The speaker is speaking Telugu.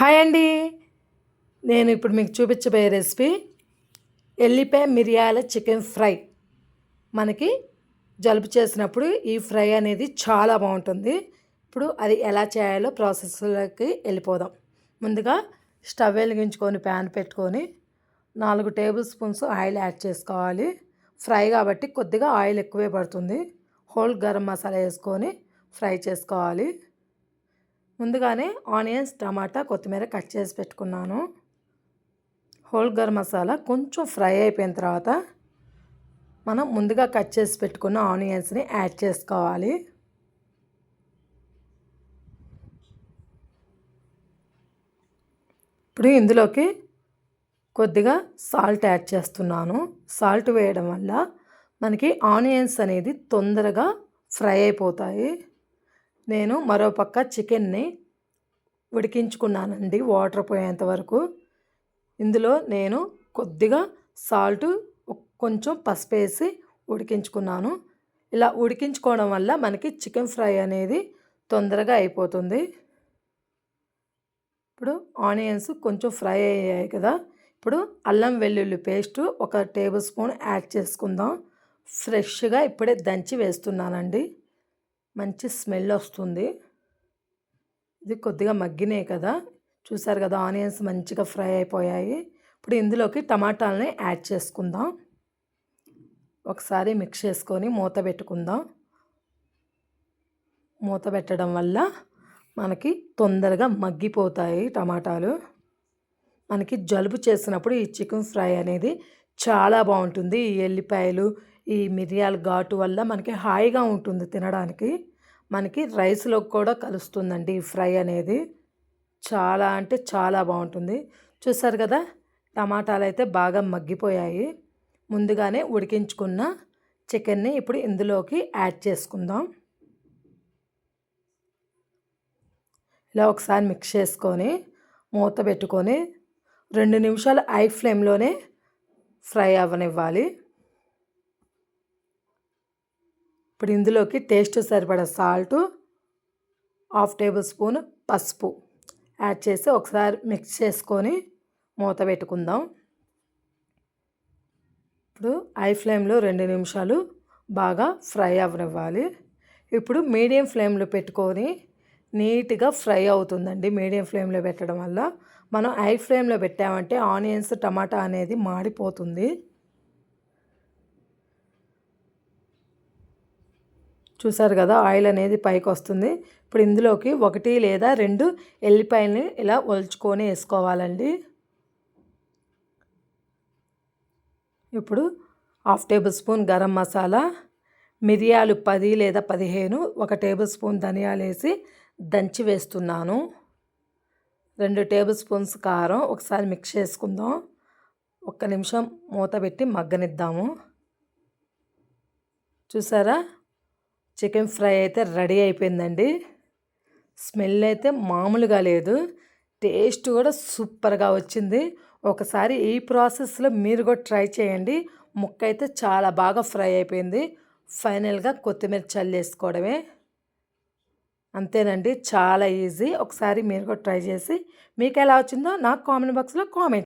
హాయ్ అండి. నేను ఇప్పుడు మీకు చూపించబోయే రెసిపీ ఎల్లిపాయ మిరియాల చికెన్ ఫ్రై. మనకి జలుబు చేసినప్పుడు ఈ ఫ్రై అనేది చాలా బాగుంటుంది. ఇప్పుడు అది ఎలా చేయాలో ప్రాసెస్లోకి వెళ్ళిపోదాం. ముందుగా స్టవ్ వెలిగించుకొని ప్యాన్ పెట్టుకొని నాలుగు టేబుల్ స్పూన్స్ ఆయిల్ యాడ్ చేసుకోవాలి. ఫ్రై కాబట్టి కొద్దిగా ఆయిల్ ఎక్కువే పడుతుంది. హోల్ గరం మసాలా వేసుకొని ఫ్రై చేసుకోవాలి. ముందుగానే ఆనియన్స్ టమాటా కొత్తిమీర కట్ చేసి పెట్టుకున్నాను. హోల్ గరం మసాలా కొంచెం ఫ్రై అయిపోయిన తర్వాత మనం ముందుగా కట్ చేసి పెట్టుకున్న ఆనియన్స్ని యాడ్ చేసుకోవాలి. ఇప్పుడు ఇందులోకి కొద్దిగా సాల్ట్ యాడ్ చేస్తున్నాను. సాల్ట్ వేయడం వల్ల మనకి ఆనియన్స్ అనేది తొందరగా ఫ్రై అయిపోతాయి. నేను మరోపక్క చికెన్ని ఉడికించుకున్నానండి వాటర్ పోయేంత వరకు. ఇందులో నేను కొద్దిగా సాల్ట్ కొంచెం పసుపు వేసి ఉడికించుకున్నాను. ఇలా ఉడికించుకోవడం వల్ల మనకి చికెన్ ఫ్రై అనేది తొందరగా అయిపోతుంది. ఇప్పుడు ఆనియన్స్ కొంచెం ఫ్రై అయ్యాయి కదా. ఇప్పుడు అల్లం వెల్లుల్లి పేస్ట్ ఒక టేబుల్ స్పూన్ యాడ్ చేసుకుందాం. ఫ్రెష్గా ఇప్పుడే దంచి వేస్తున్నానండి. మంచి స్మెల్ వస్తుంది. ఇది కొద్దిగా మగ్గినాయి కదా. చూసారు కదా ఆనియన్స్ మంచిగా ఫ్రై అయిపోయాయి. ఇప్పుడు ఇందులోకి టమాటాలని యాడ్ చేసుకుందాం. ఒకసారి మిక్స్ చేసుకొని మూత పెట్టుకుందాం. మూత పెట్టడం వల్ల మనకి తొందరగా మగ్గిపోతాయి టమాటాలు. మనకి జలుబు చేసినప్పుడు ఈ చికెన్ ఫ్రై అనేది చాలా బాగుంటుంది. ఈ ఎల్లిపాయలు ఈ మిరియాల ఘాటు వల్ల మనకి హాయిగా ఉంటుంది తినడానికి. మనకి రైస్లో కూడా కలుస్తుందండి ఈ ఫ్రై అనేది. చాలా అంటే చాలా బాగుంటుంది. చూసారు కదా టమాటాలు అయితే బాగా మగ్గిపోయాయి. ముందుగానే ఉడికించుకున్న చికెన్ని ఇప్పుడు ఇందులోకి యాడ్ చేసుకుందాం. ఇలా ఒకసారి మిక్స్ చేసుకొని మూత పెట్టుకొని రెండు నిమిషాలు ఐ ఫ్లేమ్లోనే ఫ్రై అవ్వనివ్వాలి. ఇప్పుడు ఇందులోకి టేస్ట్ సరిపడ సాల్ట్ హాఫ్ టేబుల్ స్పూన్ పసుపు యాడ్ చేసి ఒకసారి మిక్స్ చేసుకొని మూత పెట్టుకుందాం. ఇప్పుడు ఐ ఫ్లేమ్లో రెండు నిమిషాలు బాగా ఫ్రై అవ్వనివ్వాలి. ఇప్పుడు మీడియం ఫ్లేమ్లో పెట్టుకొని నీట్గా ఫ్రై అవుతుందండి మీడియం ఫ్లేమ్లో పెట్టడం వల్ల. మనం ఐ ఫ్లేమ్లో పెట్టామంటే ఆనియన్స్ టమాటా అనేది మాడిపోతుంది. చూసారు కదా ఆయిల్ అనేది పైకి వస్తుంది. ఇప్పుడు ఇందులోకి ఒకటి లేదా రెండు ఎల్లిపాయలని ఇలా ఒలుచుకొని వేసుకోవాలండి. ఇప్పుడు half tablespoon garam masala మిరియాలు పది లేదా పదిహేను ఒక టేబుల్ స్పూన్ ధనియాలు వేసి దంచి వేస్తున్నాను. రెండు టేబుల్ స్పూన్స్ కారం ఒకసారి మిక్స్ చేసుకుందాం. ఒక్క నిమిషం మూత పెట్టి మగ్గనిద్దాము. చూసారా? చికెన్ ఫ్రై అయితే రెడీ అయిపోయిందండి. స్మెల్ అయితే మామూలుగా లేదు. టేస్ట్ కూడా సూపర్గా వచ్చింది. ఒకసారి ఈ ప్రాసెస్లో మీరు కూడా ట్రై చేయండి. ముక్క అయితే చాలా బాగా ఫ్రై అయిపోయింది. ఫైనల్గా కొత్తిమీర చల్లేసుకోవడమే అంతేనండి. చాలా ఈజీ. ఒకసారి మీరు కూడా ట్రై చేసి మీకు ఎలా వచ్చిందో నాకు కామెంట్ బాక్స్లో కామెంట్